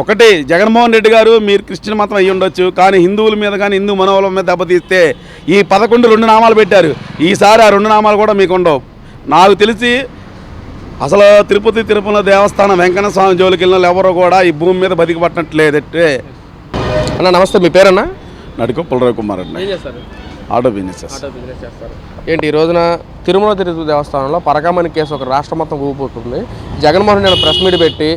ఒకటి జగన్మోహన్ రెడ్డి గారు మీరు క్రిస్టియన్ మతం అయ్యి ఉండొచ్చు కానీ హిందువుల మీద కానీ హిందూ మనోబలం మీద దెబ్బతీస్తే ఈ పదకొండు రెండు నామాలు పెట్టారు. ఈసారి ఆ రెండు నామాలు కూడా మీకు ఉండవు. నాకు తెలిసి అసలు తిరుపతి తిరుపతి దేవస్థానం వెంకన్న స్వామి జోలికి వెళ్ళిన వాళ్ళు ఎవరో కూడా ఈ భూమి మీద బతికి పట్టట్లేదంటే అన్న నమస్తే మీ పేరన్నా? నడుకో పుల్లరావు కుమార్ అండి ఏం చేస్తారు? ఆటో బిజినెస్ చేస్తారు. ఏంటి ఈ రోజున తిరుమల తిరుపతి దేవస్థానంలో పరకామణి కేసు ఒక రాష్ట్ర మొత్తం ఊపుతుంది జగన్మోహన్ రెడ్డి ప్రెస్ మీట్ పెట్టి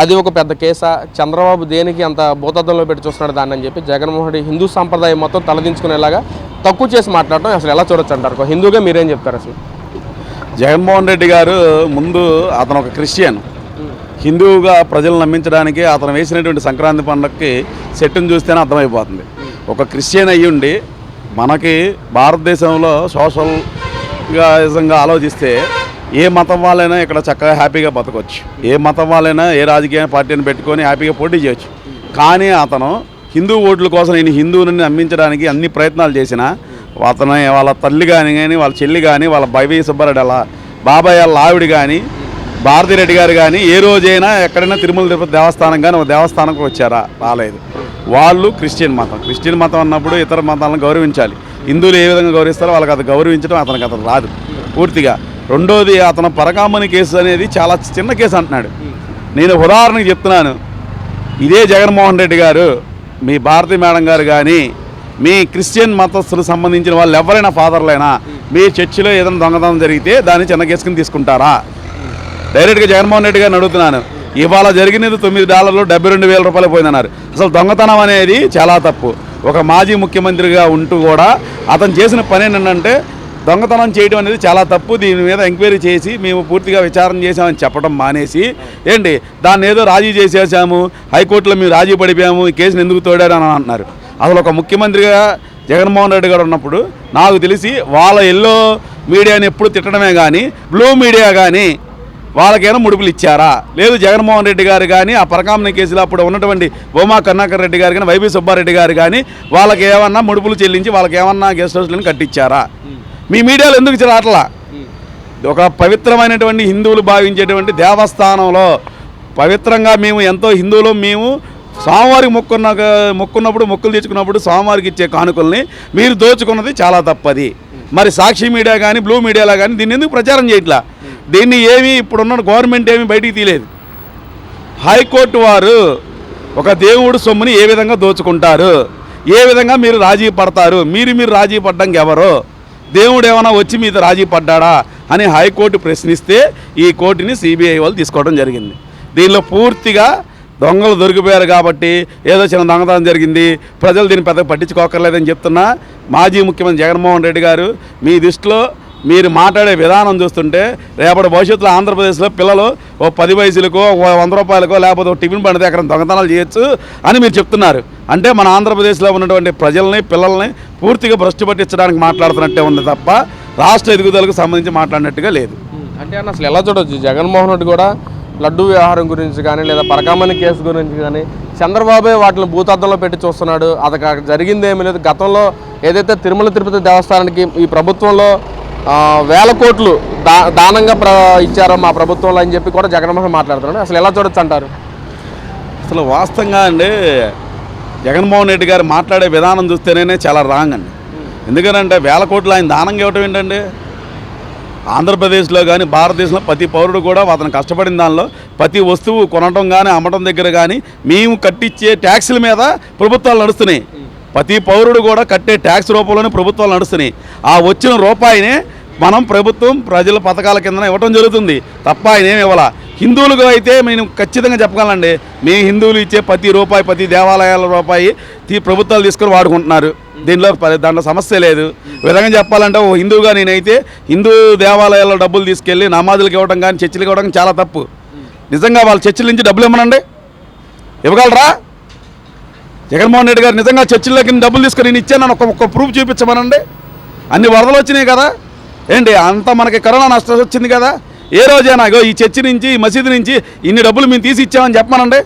అది ఒక పెద్ద కేసా. చంద్రబాబు దేనికి అంత భూతద్దంలో పెట్టి చూస్తున్నాడు దాన్ని అని చెప్పి జగన్మోహన్ రెడ్డి హిందూ సాంప్రదాయం మొత్తం తలదించుకునేలాగా తక్కువ చేసి మాట్లాడటం అసలు ఎలా చూడొచ్చు అంటారు? ఒక హిందూగా మీరేం చెప్తారు అసలు? జగన్మోహన్ రెడ్డి గారు ముందు అతను ఒక క్రిస్టియన్. హిందువుగా ప్రజలను నమ్మించడానికి అతను వేసినటువంటి సంక్రాంతి పండుగకి సెట్టును చూస్తేనే అర్థమైపోతుంది. ఒక క్రిస్టియన్ అయ్యుండి మనకి భారతదేశంలో సోషల్గా ఆలోచిస్తే ఏ మతం వాళ్ళైనా ఇక్కడ చక్కగా హ్యాపీగా బతకొచ్చు. ఏ మతం వాళ్ళైనా ఏ రాజకీయ పార్టీని పెట్టుకొని హ్యాపీగా పోటీ చేయొచ్చు. కానీ అతను హిందూ ఓట్ల కోసం నేను హిందువుని నమ్మించడానికి అన్ని ప్రయత్నాలు చేసినా అతను వాళ్ళ తల్లి కానీ కానీ వాళ్ళ చెల్లి కానీ వాళ్ళ బైవీ సుబ్బారెడ్డి అలా బాబాయ్ వాళ్ళ ఆవిడ కానీ భారతిరెడ్డి గారు కానీ ఏ రోజైనా ఎక్కడైనా తిరుమల తిరుపతి దేవస్థానం కానీ ఒక దేవస్థానంకి వచ్చారా? రాలేదు. వాళ్ళు క్రిస్టియన్ మతం. క్రిస్టియన్ మతం అన్నప్పుడు ఇతర మతాలను గౌరవించాలి. హిందువులు ఏ విధంగా గౌరవిస్తారో వాళ్ళకి అది గౌరవించడం అతనికి అతను రాదు. పూర్తిగా రెండోది అతను పరకామని కేసు అనేది చాలా చిన్న కేసు అంటున్నాడు. నేను ఉదాహరణకు చెప్తున్నాను. ఇదే జగన్మోహన్ రెడ్డి గారు మీ భారతి మేడం గారు కానీ మీ క్రిస్టియన్ మతస్థులకు సంబంధించిన వాళ్ళు ఎవరైనా ఫాదర్లైనా మీ చర్చిలో ఏదైనా దొంగతనం జరిగితే దాన్ని చిన్న కేసుకుని తీసుకుంటారా? డైరెక్ట్గా జగన్మోహన్ రెడ్డి గారిని అడుగుతున్నాను. ఇవాళ జరిగినది తొమ్మిది డాలర్లు డెబ్బై రెండు వేల రూపాయలు పోయిందన్నారు. అసలు దొంగతనం అనేది చాలా తప్పు. ఒక మాజీ ముఖ్యమంత్రిగా ఉంటూ కూడా అతను చేసిన పని ఏంటంటే దొంగతనం చేయడం అనేది చాలా తప్పు. దీని మీద ఎంక్వైరీ చేసి మేము పూర్తిగా విచారణ చేసామని చెప్పడం మానేసి ఏంటి? దాన్ని ఏదో రాజీ చేసేసాము హైకోర్టులో మేము రాజీ పడిపోయాము ఈ కేసును ఎందుకు తోడారు అని అంటున్నారు. అసలు ఒక ముఖ్యమంత్రిగా జగన్మోహన్ రెడ్డి గారు ఉన్నప్పుడు నాకు తెలిసి వాళ్ళ ఎల్లో మీడియాని ఎప్పుడు తిట్టడమే కానీ బ్లూ మీడియా కానీ వాళ్ళకైనా ముడుపులు ఇచ్చారా? లేదు జగన్మోహన్ రెడ్డి గారు కానీ ఆ పరకామణి కేసులో అప్పుడు ఉన్నటువంటి భూమా కరుణాకర్ రెడ్డి గారు కానీ వైబీ సుబ్బారెడ్డి గారు కానీ వాళ్ళకి ఏమన్నా ముడుపులు చెల్లించి వాళ్ళకి ఏమన్నా గెస్ట్ హౌస్లను కట్టించారా? మీ మీడియాలో ఎందుకు ఇచ్చారు ఒక పవిత్రమైనటువంటి హిందువులు భావించేటువంటి దేవస్థానంలో పవిత్రంగా మేము ఎంతో హిందువులు మేము స్వామివారికి మొక్కున్న మొక్కున్నప్పుడు మొక్కులు తెచ్చుకున్నప్పుడు స్వామివారికి ఇచ్చే కానుకల్ని మీరు దోచుకున్నది చాలా తప్పది. మరి సాక్షి మీడియా కానీ బ్లూ మీడియాలో కానీ దీన్ని ఎందుకు ప్రచారం చేయట్లా? దీన్ని ఏమీ ఇప్పుడున్న గవర్నమెంట్ ఏమీ బయటికి తీయలేదు. హైకోర్టు వారు ఒక దేవుడు సొమ్ముని ఏ విధంగా దోచుకుంటారు? ఏ విధంగా మీరు రాజీ పడతారు? మీరు మీరు రాజీ పడ్డానికి ఎవరు దేవుడు ఏమైనా వచ్చి మీద రాజీ పడ్డాడా అని హైకోర్టు ప్రశ్నిస్తే ఈ కోర్టుని సిబిఐ వాళ్ళు తీసుకోవడం జరిగింది. దీనిలో పూర్తిగా దొంగలు దొరికిపోయారు కాబట్టి ఏదో చిన్న దొంగతనం జరిగింది. ప్రజలు దీన్ని పెద్దగా పట్టించుకోకర్లేదని చెప్తున్నా. మాజీ ముఖ్యమంత్రి జగన్మోహన్ రెడ్డి గారు మీ దృష్టిలో మీరు మాట్లాడే విధానం చూస్తుంటే రేపటి భవిష్యత్తులో ఆంధ్రప్రదేశ్లో పిల్లలు ఓ పది వయసులకో ఓ వంద రూపాయలకో లేకపోతే ఒక టిఫిన్ బండి దగ్గర దొంగతనాలు చేయొచ్చు అని మీరు చెప్తున్నారు. అంటే మన ఆంధ్రప్రదేశ్లో ఉన్నటువంటి ప్రజల్ని పిల్లల్ని పూర్తిగా భ్రష్టు పట్టించడానికి మాట్లాడుతున్నట్టే ఉంది తప్ప రాష్ట్ర ఎదుగుదలకు సంబంధించి మాట్లాడినట్టుగా లేదు. అంటే అన్న అసలు ఎలా చూడవచ్చు జగన్మోహన్ రెడ్డి కూడా లడ్డు వ్యవహారం గురించి కానీ లేదా పరకామణి కేసు గురించి కానీ చంద్రబాబే వాటిని భూతార్థంలో పెట్టి చూస్తున్నాడు. అది జరిగిందేమీ జరిగింది ఏమీ లేదు. గతంలో ఏదైతే తిరుమల తిరుపతి దేవస్థానానికి ఈ ప్రభుత్వంలో వేల కోట్లు దా దానంగా ప్ర ఇచ్చారు మా ప్రభుత్వంలో అని చెప్పి కూడా జగన్మోహన్ మాట్లాడుతున్నాడు. అసలు ఎలా చూడొచ్చు అంటారు? అసలు వాస్తవంగా అండి జగన్మోహన్ రెడ్డి గారు మాట్లాడే విధానం చూస్తేనే చాలా రాంగ్ అండి. ఎందుకంటే వేల కోట్లు ఆయన దానంగా ఇవ్వటం ఏంటండి? ఆంధ్రప్రదేశ్లో కానీ భారతదేశంలో ప్రతి పౌరుడు కూడా అతను కష్టపడిన దానిలో ప్రతి వస్తువు కొనడం కానీ అమ్మటం దగ్గర కానీ మేము కట్టించే ట్యాక్సుల మీద ప్రభుత్వాలు నడుస్తున్నాయి. ప్రతి పౌరుడు కూడా కట్టే ట్యాక్స్ రూపంలోనే ప్రభుత్వాలు నడుస్తున్నాయి. ఆ వచ్చిన రూపాయినే మనం ప్రభుత్వం ప్రజల పథకాల కింద ఇవ్వటం జరుగుతుంది. తప్ప ఆయన ఏమి ఇవ్వాల. హిందువులుగా అయితే నేను ఖచ్చితంగా చెప్పగలండి. మీ హిందువులు ఇచ్చే ప్రతి రూపాయి ప్రతి దేవాలయాల రూపాయి తీ- ప్రభుత్వాలు తీసుకొని వాడుకుంటున్నారు. దీనిలో ప- దాంట్లో సమస్య లేదు. విధంగా చెప్పాలంటే ఓ హిందువుగా నేనైతే హిందూ దేవాలయాల్లో డబ్బులు తీసుకెళ్ళి నమాజులకు ఇవ్వడం కానీ చర్చిలకు ఇవ్వడం చాలా తప్పు. నిజంగా వాళ్ళ చర్చిల నుంచి డబ్బులు ఇవ్వనండి ఇవ్వగలరా? జగన్మోహన్ రెడ్డి గారు నిజంగా చర్చిల్లోకి డబ్బులు తీసుకొని నేను ఇచ్చాను ఒక ఒక్క ప్రూఫ్ చూపించమనండి. అన్ని వరదలు వచ్చినాయి కదా. ఏంటి అంత మనకి కరోనా నష్టం వచ్చింది కదా? ఏ రోజైనా ఈ చర్చి నుంచి ఈ మసీదు నుంచి ఇన్ని డబ్బులు మేము తీసి ఇచ్చామని చెప్పమనండి.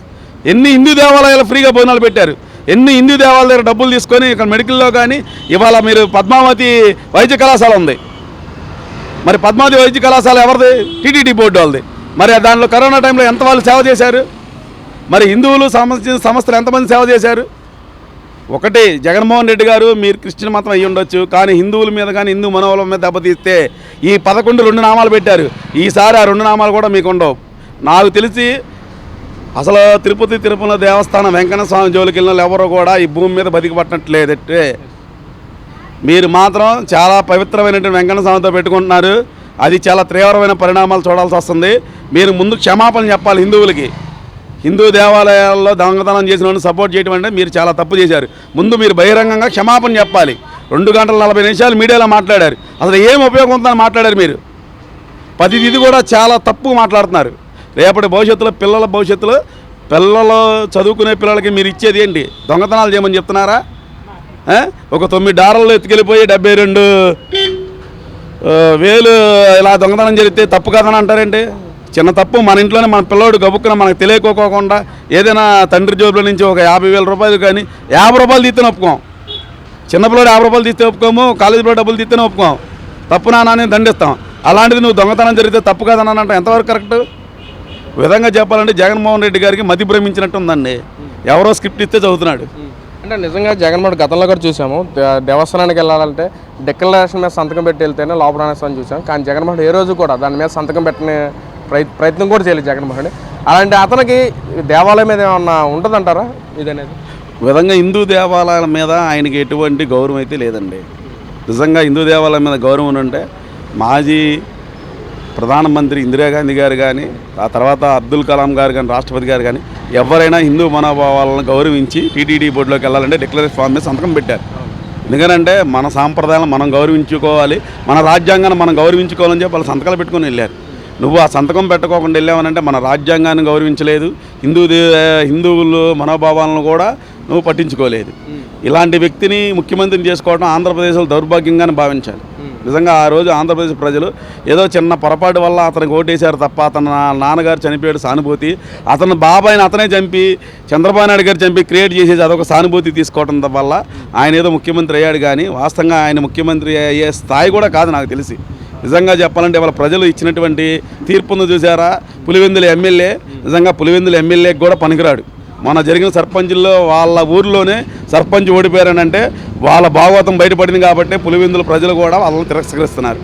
ఎన్ని హిందూ దేవాలయాలు ఫ్రీగా భోజనాలు పెట్టారు? ఎన్ని హిందూ దేవాలయాల దగ్గర డబ్బులు తీసుకొని ఇక్కడ మెడికల్లో కానీ ఇవాళ మీరు పద్మావతి వైద్య కళాశాల ఉంది. మరి పద్మావతి వైద్య కళాశాల ఎవరిది? టీటీడీ బోర్డు వాళ్ళది. మరి దానిలో కరోనా టైంలో ఎంత వాళ్ళు సేవ చేశారు? మరి హిందువులు సంబంధించిన సంస్థలు ఎంతమంది సేవ చేశారు? ఒకటి జగన్మోహన్ రెడ్డి గారు మీరు క్రిస్టియన్ మతం అయ్యి ఉండొచ్చు కానీ హిందువుల మీద కానీ హిందూ మనోబలం మీద దెబ్బతీస్తే ఈ పదకొండు రెండు నామాలు పెట్టారు. ఈసారి ఆ రెండు నామాలు కూడా మీకు ఉండవు. నాకు తెలిసి అసలు తిరుపతి తిరుపతి దేవస్థానం వెంకన్న స్వామి జోలికి వెళ్ళిన ఎవరు కూడా ఈ భూమి మీద బతికిపట్టినట్లేదంటే మీరు మాత్రం చాలా పవిత్రమైనటువంటి వెంకన్న స్వామితో పెట్టుకుంటున్నారు. అది చాలా తీవ్రమైన పరిణామాలు చూడాల్సి వస్తుంది. మీరు ముందు క్షమాపణ చెప్పాలి హిందువులకి. హిందూ దేవాలయాల్లో దొంగతనం చేసిన సపోర్ట్ చేయడం అంటే మీరు చాలా తప్పు చేశారు. ముందు మీరు బహిరంగంగా క్షమాపణ చెప్పాలి. రెండు గంటల నలభై నిమిషాలు మీడియాలో మాట్లాడారు. అసలు ఏం ఉపయోగం ఉందని మాట్లాడారు మీరు? పది ఇది కూడా చాలా తప్పు మాట్లాడుతున్నారు. రేపటి భవిష్యత్తులో పిల్లల భవిష్యత్తులో పిల్లలు చదువుకునే పిల్లలకి మీరు ఇచ్చేది ఏంటి? దొంగతనాలు చేయమని చెప్తున్నారా? ఒక తొమ్మిది డాలర్లు ఎత్తుకెళ్ళిపోయి డెబ్బై రెండు వేలు ఇలా దొంగతనం జరిగితే తప్పు కాదని అంటారేంటి? చిన్న తప్పు మన ఇంట్లోనే మన పిల్లోడు గబుక్కున మనకు తెలియకోకోకుండా ఏదైనా తండ్రి జోబుల నుంచి ఒక యాభై వేల రూపాయలు కానీ యాభై రూపాయలు తీస్తే ఒప్పుకోం. చిన్నపిల్లడు యాభై రూపాయలు తీస్తే ఒప్పుకోము కాలేజీలో డబ్బులు తీస్తేనే ఒప్పుకోం. తప్పు నాన్న దండిస్తాం. అలాంటిది నువ్వు దొంగతనం జరిగితే తప్పు కాదని అంటే ఎంతవరకు కరెక్ట్? విధంగా చెప్పాలంటే జగన్మోహన్ రెడ్డి గారికి మతి భ్రమించినట్టు ఉందండి. ఎవరో స్క్రిప్ట్ ఇస్తే చదువుతున్నాడు. అంటే నిజంగా జగన్మోహన్ గతంలో కూడా చూసాము. దేవస్థానానికి వెళ్ళాలంటే డిక్లరేషన్ మీద సంతకం పెట్టి వెళ్తేనే లోపల రాణేస్తామని చూసాం. కానీ జగన్మోహన్ ఏ రోజు కూడా దాని మీద సంతకం పెట్టని ప్రయత్నం కూడా చేయలేదు జగన్మోహన్ అలాంటి అతనికి దేవాలయం మీద ఏమన్నా ఉంటుందంటారా ఇదనేది? విధంగా హిందూ దేవాలయాల మీద ఆయనకి ఎటువంటి గౌరవం అయితే లేదండి. నిజంగా హిందూ దేవాలయం మీద గౌరవం ఉంటే మాజీ ప్రధానమంత్రి ఇందిరాగాంధీ గారు కానీ ఆ తర్వాత అబ్దుల్ కలాం గారు కానీ రాష్ట్రపతి గారు కానీ ఎవరైనా హిందూ మనోభావాలను గౌరవించి టీటీడీ బోర్డులోకి వెళ్ళాలంటే డిక్లరేషన్ ఫామ్ మీద సంతకం పెట్టారు. ఎందుకంటే మన సాంప్రదాయాలను మనం గౌరవించుకోవాలి మన రాజ్యాంగాన్ని మనం గౌరవించుకోవాలని చెప్పి వాళ్ళు సంతకాలు పెట్టుకొని వెళ్ళారు. నువ్వు ఆ సంతకం పెట్టకోకుండా వెళ్ళావనంటే మన రాజ్యాంగాన్ని గౌరవించలేదు. హిందూ హిందువులు మనోభావాలను కూడా నువ్వు పట్టించుకోలేదు. ఇలాంటి వ్యక్తిని ముఖ్యమంత్రిని చేసుకోవడం ఆంధ్రప్రదేశ్లో దౌర్భాగ్యంగానే భావించాలి. నిజంగా ఆ రోజు ఆంధ్రప్రదేశ్ ప్రజలు ఏదో చిన్న పొరపాటు వల్ల అతనికి ఓటేశారు తప్ప అతను నాన్నగారు చనిపోయాడు సానుభూతి. అతను బాబాయిని అతనే చంపి చంద్రబాబు నాయుడు గారు చంపి క్రియేట్ చేసేసి అదొక సానుభూతి తీసుకోవడం వల్ల ఆయన ఏదో ముఖ్యమంత్రి అయ్యాడు కానీ వాస్తవంగా ఆయన ముఖ్యమంత్రి అయ్యే స్థాయి కూడా కాదు నాకు తెలిసి. నిజంగా చెప్పాలంటే వాళ్ళ ప్రజలు ఇచ్చినటువంటి తీర్పును చూసారా పులివెందుల ఎమ్మెల్యే నిజంగా పులివెందుల ఎమ్మెల్యే కూడా పనికిరాడు. మన జరిగిన సర్పంచుల్లో వాళ్ళ ఊర్లోనే సర్పంచ్ ఓడిపోయారనంటే వాళ్ళ భాగవతం బయటపడింది కాబట్టి పులివెందుల ప్రజలు కూడా వాళ్ళని తిరస్కరిస్తున్నారు.